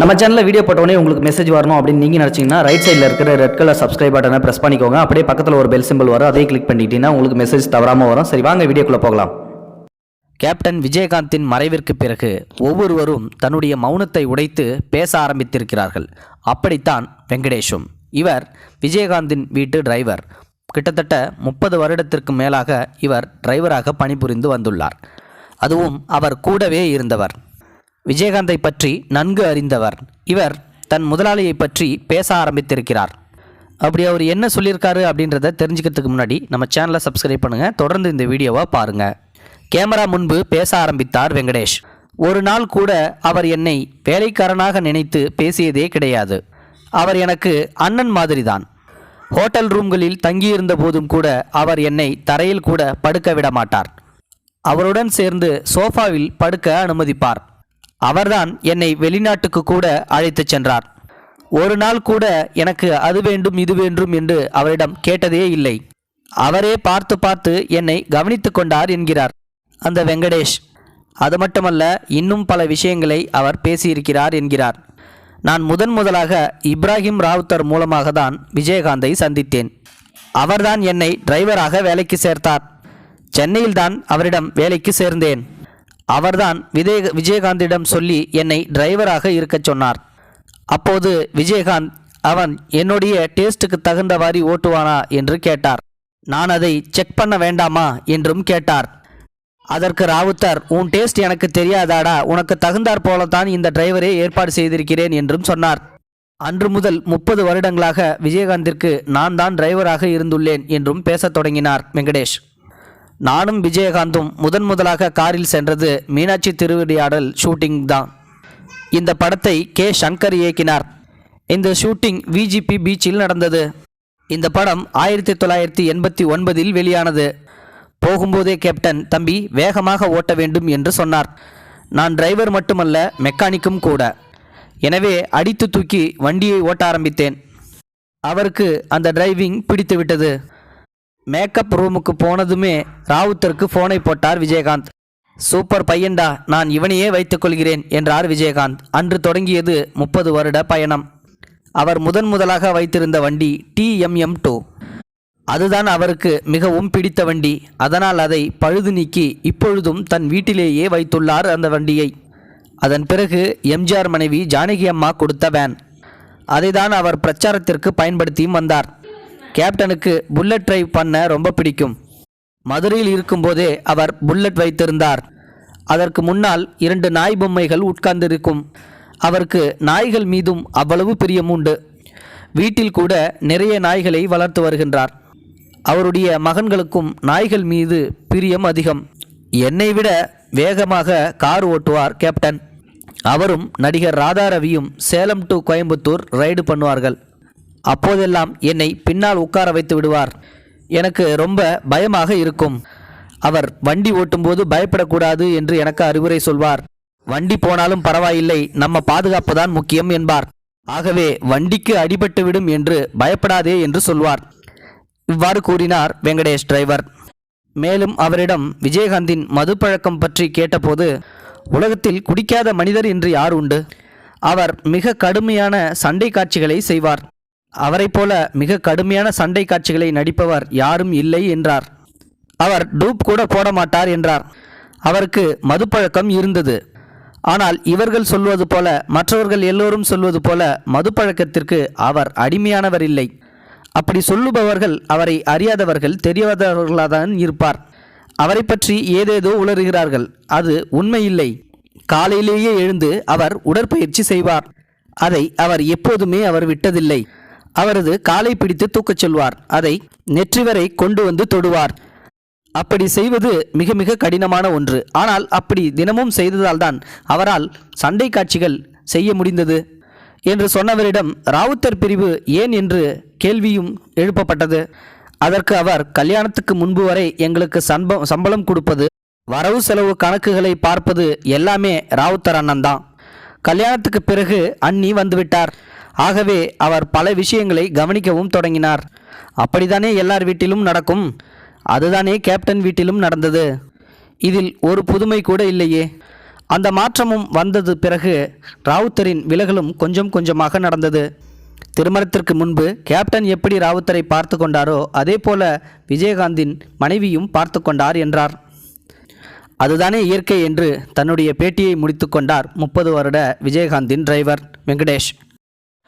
நம்ம சேனலில் வீடியோ போட்டோடனே உங்களுக்கு மெசேஜ் வரணும் அப்படின்னு நீங்கள் நினச்சிங்கன்னா ரைட் சைடில் இருக்கிற ரெட் கலர் சப்ஸ்கிரைப் பட்டனை ப்ரெஸ் பண்ணிக்கோங்க. அப்படியே பக்கத்தில் ஒரு பெல் சிம்பிள் வரும். அதே கிளிக் பண்ணிட்டீங்கன்னா உங்களுக்கு மெசேஜ் தவறாமல் வரும். சரி வாங்க வீடியோக்குள்ளே போகலாம். கேப்டன் விஜயகாந்தின் மறைவிற்கு பிறகு ஒவ்வொருவரும் தன்னுடைய மௌனத்தை உடைத்து பேச ஆரம்பித்திருக்கிறார்கள். அப்படித்தான் வெங்கடேஷும். இவர் விஜயகாந்தின் வீட்டு டிரைவர் கிட்டத்தட்ட முப்பது வருடத்திற்கு மேலாக இவர் டிரைவராக பணிபுரிந்து வந்துள்ளார். அதுவும் அவர் கூடவே இருந்தவர். விஜயகாந்தை பற்றி நன்கு அறிந்தவர். இவர் தன் முதலாளியை பற்றி பேச ஆரம்பித்திருக்கிறார். அப்படி அவர் என்ன சொல்லியிருக்காரு அப்படின்றத தெரிஞ்சுக்கிறதுக்கு முன்னாடி நம்ம சேனலை சப்ஸ்கிரைப் பண்ணுங்கள் தொடர்ந்து இந்த வீடியோவை பாருங்கள் கேமரா முன்பு பேச ஆரம்பித்தார் வெங்கடேஷ். ஒரு நாள் கூட அவர் என்னை வேலைக்காரனாக நினைத்து பேசியதே கிடையாது. அவர் எனக்கு அண்ணன் மாதிரிதான். ஹோட்டல் ரூம்களில் தங்கியிருந்த போதும் கூட அவர் என்னை தரையில் கூட படுக்க விட மாட்டார். அவருடன் சேர்ந்து சோஃபாவில் படுக்க அனுமதிப்பார். அவர்தான் என்னை வெளிநாட்டுக்கு கூட அழைத்துச் சென்றார். ஒரு நாள் கூட எனக்கு அது வேண்டும் இது வேண்டும் என்று அவரிடம் கேட்டதே இல்லை. அவரே பார்த்து பார்த்து என்னை கவனித்து கொண்டார் என்கிறார் அந்த வெங்கடேஷ். அது மட்டுமல்ல இன்னும் பல விஷயங்களை அவர் பேசியிருக்கிறார் என்கிறார். நான் முதன் முதலாக இப்ராஹிம் ராவுத்தர் மூலமாக தான் விஜயகாந்தை சந்தித்தேன். அவர்தான் என்னை டிரைவராக வேலைக்கு சேர்த்தார். சென்னையில்தான் அவரிடம் வேலைக்கு சேர்ந்தேன். அவர்தான் விஜய விஜயகாந்திடம் சொல்லி என்னை டிரைவராக இருக்கச் சொன்னார். அப்போது விஜயகாந்த் அவன் என்னுடைய டேஸ்ட்டுக்கு தகுந்தவாறு ஓட்டுவானா? என்று கேட்டார். நான் அதை செக் பண்ண வேண்டாமா? என்றும் கேட்டார். அதற்கு ராவுத்தர் உன் டேஸ்ட் எனக்கு தெரியாதாடா. உனக்கு தகுந்தாற் போலத்தான் இந்த டிரைவரே ஏற்பாடு செய்திருக்கிறேன் என்றும் சொன்னார். அன்று முதல் முப்பது வருடங்களாக விஜயகாந்திற்கு நான் தான் டிரைவராக இருந்துள்ளேன் என்றும் பேசத் தொடங்கினார் வெங்கடேஷ். நானும் விஜயகாந்தும் முதன் முதலாக காரில் சென்றது மீனாட்சி திருவிளையாடல் ஷூட்டிங் தான். இந்த படத்தை கே. சங்கர் இயக்கினார். இந்த ஷூட்டிங் விஜிபி பீச்சில் நடந்தது. இந்த படம் ஆயிரத்தி தொள்ளாயிரத்தி எண்பத்தி ஒன்பதில் வெளியானது. போகும்போதே கேப்டன் தம்பி வேகமாக ஓட்ட வேண்டும் என்று சொன்னார். நான் டிரைவர் மட்டுமல்ல மெக்கானிக்கும் கூட. எனவே அடித்து தூக்கி வண்டியை ஓட்ட ஆரம்பித்தேன். அவருக்கு அந்த டிரைவிங் பிடித்துவிட்டது. மேக்கப் ரூமுக்கு போனதுமே ராவுத்தருக்கு ஃபோனை போட்டார் விஜயகாந்த். சூப்பர் பையன்டா நான் இவனையே வைத்துக் கொள்கிறேன் என்றார் விஜயகாந்த். அன்று தொடங்கியது முப்பது வருட பயணம். அவர் முதன் முதலாக வைத்திருந்த வண்டி டிஎம்எம் டூ அதுதான் அவருக்கு மிகவும் பிடித்த வண்டி. அதனால் அதை பழுது நீக்கி இப்பொழுதும் தன் வீட்டிலேயே வைத்துள்ளார் அந்த வண்டியை. அதன் பிறகு எம்ஜிஆர் மனைவி ஜானகி அம்மா கொடுத்த வேன் அதைதான் அவர் பிரச்சாரத்திற்கு பயன்படுத்தியும் வந்தார். கேப்டனுக்கு புல்லட் டிரைவ் பண்ண ரொம்ப பிடிக்கும். மதுரையில் இருக்கும்போதே அவர் புல்லட் வைத்திருந்தார். அதற்கு முன்னால் இரண்டு நாய் பொம்மைகள் உட்கார்ந்திருக்கும். அவருக்கு நாய்கள் மீதும் அவ்வளவு பிரியம் உண்டு. வீட்டில் கூட நிறைய நாய்களை வளர்த்து வருகின்றார். அவருடைய மகன்களுக்கும் நாய்கள் மீது பிரியம் அதிகம். என்னை விட வேகமாக கார் ஓட்டுவார் கேப்டன். அவரும் நடிகர் ராதா ரவியும் சேலம் டு கோயம்புத்தூர் ரைடு பண்ணுவார்கள். அப்போதெல்லாம் என்னை பின்னால் உட்கார வைத்து விடுவார். எனக்கு ரொம்ப பயமாக இருக்கும். அவர் வண்டி ஓட்டும்போது பயப்படக்கூடாது என்று எனக்கு அறிவுரை சொல்வார். வண்டி போனாலும் பரவாயில்லை நம்ம பாதுகாப்பு தான் முக்கியம் என்பார். ஆகவே வண்டிக்கு அடிபட்டு விடும் என்று பயப்படாதே என்று சொல்வார். இவ்வாறு கூறினார் வெங்கடேஷ் டிரைவர். மேலும் அவரிடம் விஜயகாந்தின் மது பழக்கம் பற்றி கேட்டபோது உலகத்தில் குடிக்காத மனிதர் என்று யார் உண்டு? அவர் மிக கடுமையான சண்டை காட்சிகளை செய்வார். அவரைப் போல மிக கடுமையான சண்டை காட்சிகளை நடிப்பவர் யாரும் இல்லை என்றார். அவர் டூப் கூட போட மாட்டார் என்றார். அவருக்கு மதுப்பழக்கம் இருந்தது. ஆனால் இவர்கள் சொல்வது போல மற்றவர்கள் எல்லோரும் சொல்வது போல மதுப்பழக்கத்திற்கு அவர் அடிமையானவர் இல்லை. அப்படி சொல்லுபவர்கள் அவரை அறியாதவர்கள் தெரியாதவர்களாதான் இருப்பார். அவரை பற்றி ஏதேதோ உளறுகிறார்கள். அது உண்மையில்லை. காலையிலேயே எழுந்து அவர் உடற்பயிற்சி செய்வார். அதை அவர் எப்போதுமே அவர் விட்டதில்லை. அவரது காலை பிடித்து தூக்கச் சொல்வார். அதை நெற்றி வரை கொண்டு வந்து தொடுவார். அப்படி செய்வது மிக மிக கடினமான ஒன்று. ஆனால் அப்படி தினமும் செய்ததால்தான் அவரால் சண்டை காட்சிகள் செய்ய முடிந்தது. என்று சொன்னவரிடம் ராவுத்தர் பிரிவு ஏன் என்று கேள்வியும் எழுப்பப்பட்டது. அதற்கு அவர் கல்யாணத்துக்கு முன்பு வரை எங்களுக்கு சம்பம் சம்பளம் கொடுப்பது வரவு செலவு கணக்குகளை பார்ப்பது எல்லாமே ராவுத்தர் அண்ணன் தான் கல்யாணத்துக்கு பிறகு அண்ணி வந்துவிட்டார் ஆகவே அவர் பல விஷயங்களை கவனிக்கவும் தொடங்கினார். அப்படித்தானே எல்லார் வீட்டிலும் நடக்கும்? அதுதானே கேப்டன் வீட்டிலும் நடந்தது. இதில் ஒரு புதுமை கூட இல்லையே. அந்த மாற்றமும் வந்தது பிறகு ராவுத்தரின் விலகலும் கொஞ்சம் கொஞ்சமாக நடந்தது. திருமணத்திற்கு முன்பு கேப்டன் எப்படி ராவுத்தரை பார்த்து கொண்டாரோ அதே போல விஜயகாந்தின் மனைவியும் பார்த்து கொண்டார் என்றார். அதுதானே இயற்கை என்று தன்னுடைய பேட்டியை முடித்துக்கொண்டார் முப்பது வருட விஜயகாந்தின் டிரைவர் வெங்கடேஷ்.